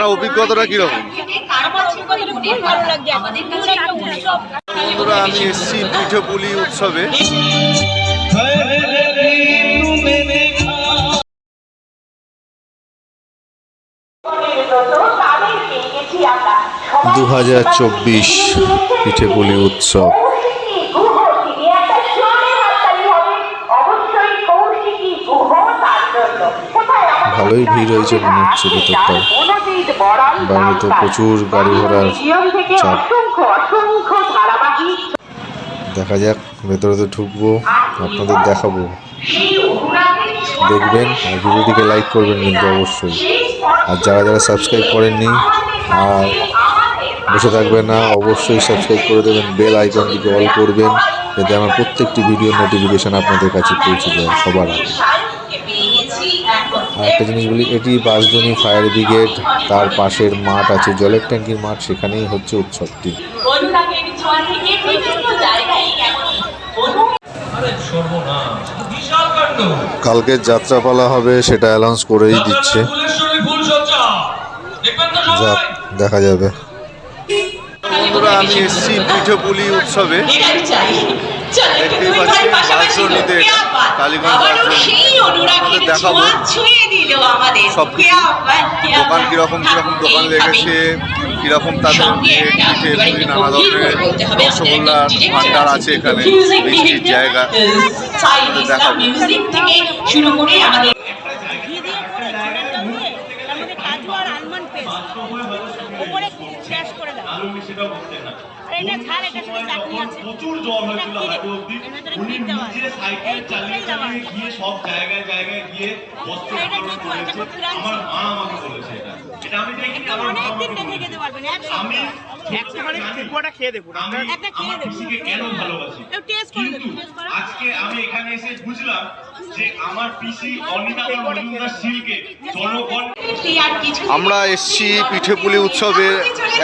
আপনার অভিজ্ঞতাটা কীরকম? বন্ধুরা, আমি এসেছি পিঠেপুলি উৎসবে। দু হাজার চব্বিশ পিঠেপুলি উৎসব। ভালোই ভিড় হয়েছে মনে হচ্ছে ভেতরটায় বাইরে তো প্রচুর গাড়ি ঘোড়ার চাপ। দেখা যাক, ভেতরে তো ঢুকবো, আপনাদের দেখাবো। দেখবেন আর ভিডিওটিকে লাইক করবেন কিন্তু অবশ্যই। আর যারা যারা সাবস্ক্রাইব করেননি, আর বসে থাকবেন না, অবশ্যই সাবস্ক্রাইব করে দেবেন বেল আইকনটিকে অল করবেন, যাতে আমার প্রত্যেকটি ভিডিও নোটিফিকেশান আপনাদের কাছে পৌঁছে যায় সবার আগে। একটা জিনিস বলি এটি বাসদনি ফায়ার ব্রিগেড তার পাশের মাঠ আছে জলের ট্যাঙ্কির মাঠ সেখানেই হচ্ছে উৎসবটি। কালকে যাত্রাপালা হবে সেটা অ্যানাউন্স করেই দিচ্ছে। যাক দেখা যাবে। বন্ধুরা আমি এসেছি পিঠেপুলি উৎসবে। দেখতেই পাচ্ছি দোকান কীরকম কীরকম দোকান লেগেছে কীরকম তাদের নানা ধরনের রসগোল্লা ভান্ডার আছে এখানে জায়গা। দেখাবো। প্রচুর জল হয়েছিল হাঁটু অব্দি উনি নিজে সাইকেল চালিয়ে চালিয়ে গিয়ে সব জায়গায় জায়গায় গিয়ে বস্ত্র বিতরণ করেছে। আমার মা আমাকে বলেছে এটা। আমি দেখিনি আমার মা আমি। আজকে আমি এখানে এসে বুঝলাম যে আমার পিসি অনিতা মজুমদার শিলকে জনগণ আমরা এসছি পিঠেপুলি উৎসবে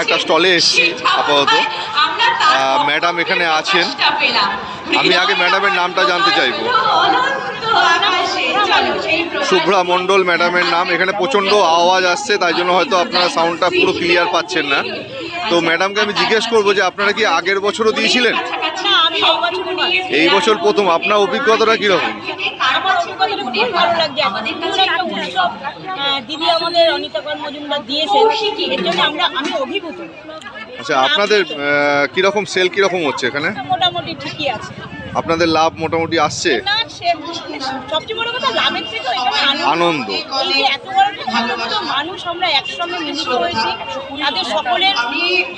একটা স্টলে এসছি আপাতত। ম্যাডাম এখানে আছেন। আমি আগে ম্যাডামের নামটা জানতে চাইব। শুভ্রা মণ্ডল ম্যাডামের নাম। এখানে প্রচণ্ড আওয়াজ আসছে, তাই জন্য হয়তো আপনারা সাউন্ডটা পুরো ক্লিয়ার পাচ্ছেন না। তো ম্যাডামকে আমি জিজ্ঞেস করব যে আপনারা কি আগের বছরও দিয়েছিলেন? এই বছর প্রথম। আপনার অভিজ্ঞতাটা কীরকম? দিদি আমাদের অনিতা কর মজুমদার দিয়েছেন। আমরা আমি অভিভূত। আচ্ছা আপনাদের কীরকম সেল কীরকম হচ্ছে এখানে? মোটামুটি ঠিকই আছে। আপনাদের লাভ মোটামুটি আসছে? না সে সবচেয়ে বড় কথা লাভের থেকে এখানে আনন্দ। আনন্দ। এই যে এত বড় একটা মানুষ আমরা একসঙ্গে মিলিত হয়েছি তাদের সকলের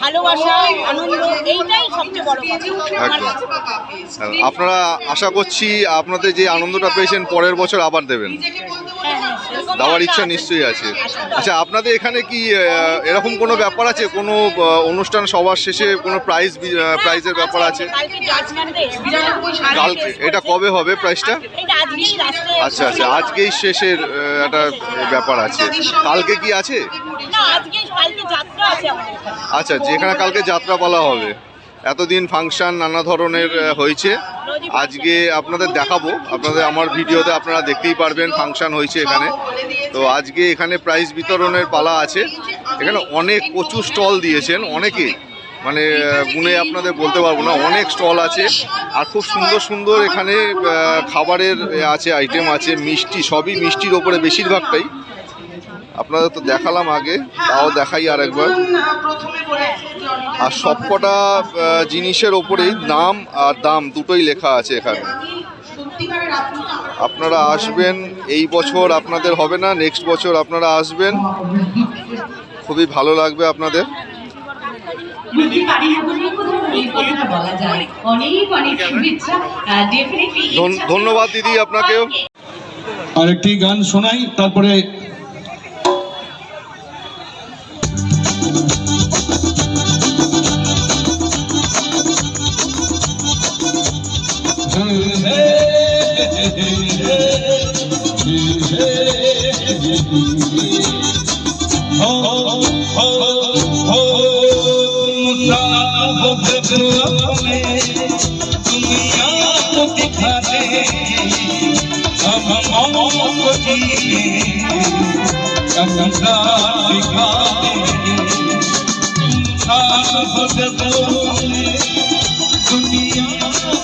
ভালোবাসা আনন্দ এইটাই সবচেয়ে বড় কথা। আমার কাছে। আপনারা আশা করছি আপনাদের যে আনন্দটা পেয়েছেন পরের বছর আবার দেবেন। হ্যাঁ, হ্যাঁ, দেওয়ার ইচ্ছা। নিশ্চয়ই আছে। আচ্ছা আপনাদের এখানে কি এরকম কোনো ব্যাপার আছে? কোনো অনুষ্ঠান সবার শেষে কোনো প্রাইজ প্রাইজের ব্যাপার আছে? কালকে এটা কবে হবে প্রাইসটা রাস্তায় আচ্ছা আচ্ছা আজকেই শেষের একটা ব্যাপার আছে। কালকে কি আছে? কালকে যাত্রা আচ্ছা যেখানে কালকে যাত্রাপালা হবে। এতদিন ফাংশন নানা ধরনের হয়েছে। আজকে আপনাদের দেখাবো। আপনাদের আমার ভিডিওতে আপনারা দেখতেই পারবেন ফাংশন হয়েছে এখানে। তো আজকে এখানে প্রাইজ বিতরণের পালা আছে। এখানে অনেক প্রচুর স্টল দিয়েছেন অনেকে মানে গুণে আপনাদের বলতে পারব না, অনেক স্টল আছে। আর খুব সুন্দর সুন্দর এখানে খাবারের আছে আইটেম আছে, মিষ্টি, সবই মিষ্টির ওপরে বেশিরভাগটাই। আপনাদের তো দেখালাম আগে, তাও দেখাই আর একবার আর সবকটা জিনিসের ওপরেই নাম আর দাম দুটোই লেখা আছে এখানে। আপনারা আসবেন, এই বছর আপনাদের হবে না, নেক্সট বছর আপনারা আসবেন। খুবই ভালো লাগবে আপনাদের। ধন্যবাদ দিদি আপনাকেও আরেকটি গান শোনাই তারপরে दुनिया को दिखा दे अब हम को जीने गंगा दिखा देंगे इंसान हो जब बोले दुनिया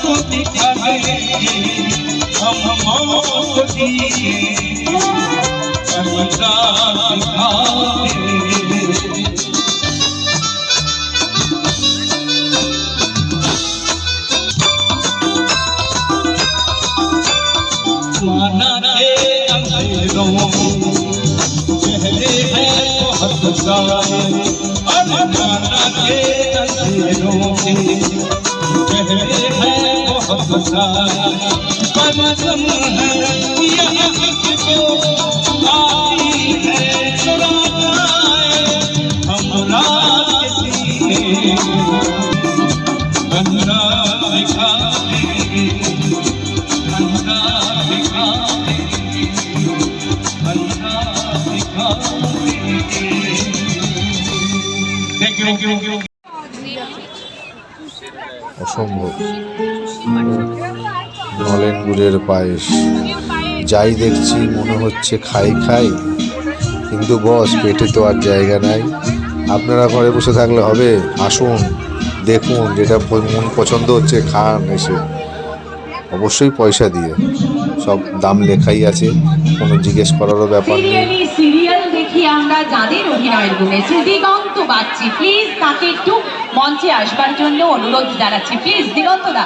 को दिखा देंगे हम मौत दिए गंगा दिखा देंगे चेहरे हैं बहुत सारे अरे माना के अंधेरों चेहरे हैं बहुत सारे पवन है অসম্ভব নলেন গুড়ের পায়েস। যাই দেখছি, মনে হচ্ছে খাই খাই। কিন্তু বস, পেটে তো আর জায়গা নাই। আপনারা ঘরে বসে থাকলে হবে? আসুন, দেখুন যেটা মন পছন্দ হচ্ছে, খান এসে। অবশ্যই পয়সা দিয়ে। সব দাম লেখাই আছে। কোনো জিজ্ঞেস করারও ব্যাপার নেই। সিরিয়াল দেখি আমরা যাদের অভিনয়ের গুণে। বাচ্চি প্লিজ তাকে একটু মঞ্চে আসবার জন্য অনুরোধ জানাচ্ছি। প্লিজ দিগন্ত দা